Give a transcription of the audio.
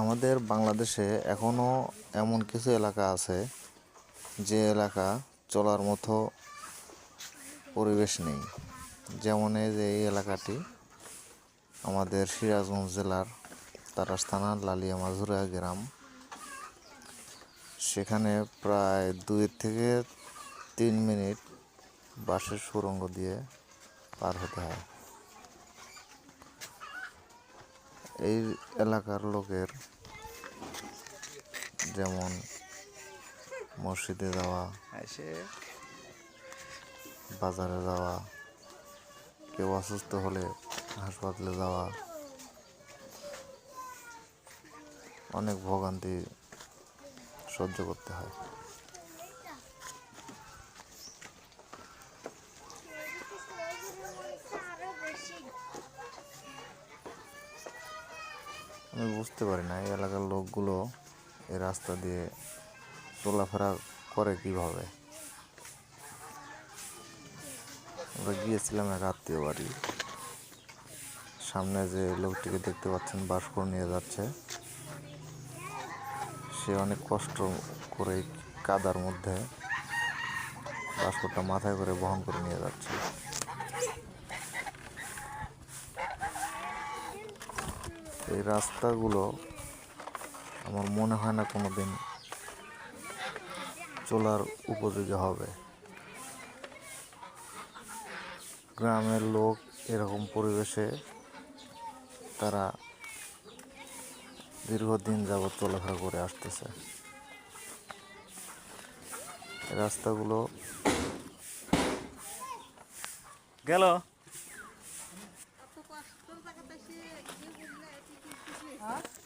আমাদের বাংলাদেশে এখনও এমন কিছু এলাকা আছে যে এলাকা চলার মতো পরিবেশ নেই। যেমন এই যে এই এলাকাটি আমাদের সিরাজগঞ্জ জেলার তারাস থানার লালিয়া মাজুরা গ্রাম। সেখানে প্রায় দুই থেকে তিন মিনিট বাসের সুড়ঙ্গ দিয়ে পার হতে হয়। এই এলাকার লোকের যেমন মসজিদে যাওয়া বাজারে যাওয়া কেউ অসুস্থ হলে হাসপাতালে যাওয়া অনেক ভোগান্তি সহ্য করতে হয়। আমি বুঝতে পারি না, এই এলাকার লোকগুলো এই রাস্তা দিয়ে চলাফেরা করে কীভাবে? আমরা গিয়েছিলাম এক আত্মীয় বাড়ি। সামনে যে লোকটিকে দেখতে পাচ্ছেন বাস করে নিয়ে যাচ্ছে। সে অনেক কষ্ট করে কাদার মধ্যে বাস্কটটা মাথায় করে বহন করে নিয়ে যাচ্ছে। এই রাস্তাগুলো আমার মনে হয় না কোনো দিন চলার উপযোগী হবে। গ্রামের লোক এরকম পরিবেশে তারা দীর্ঘদিন যাবৎ চলাফেরা করে আসতেছে। রাস্তাগুলো গেল? 어?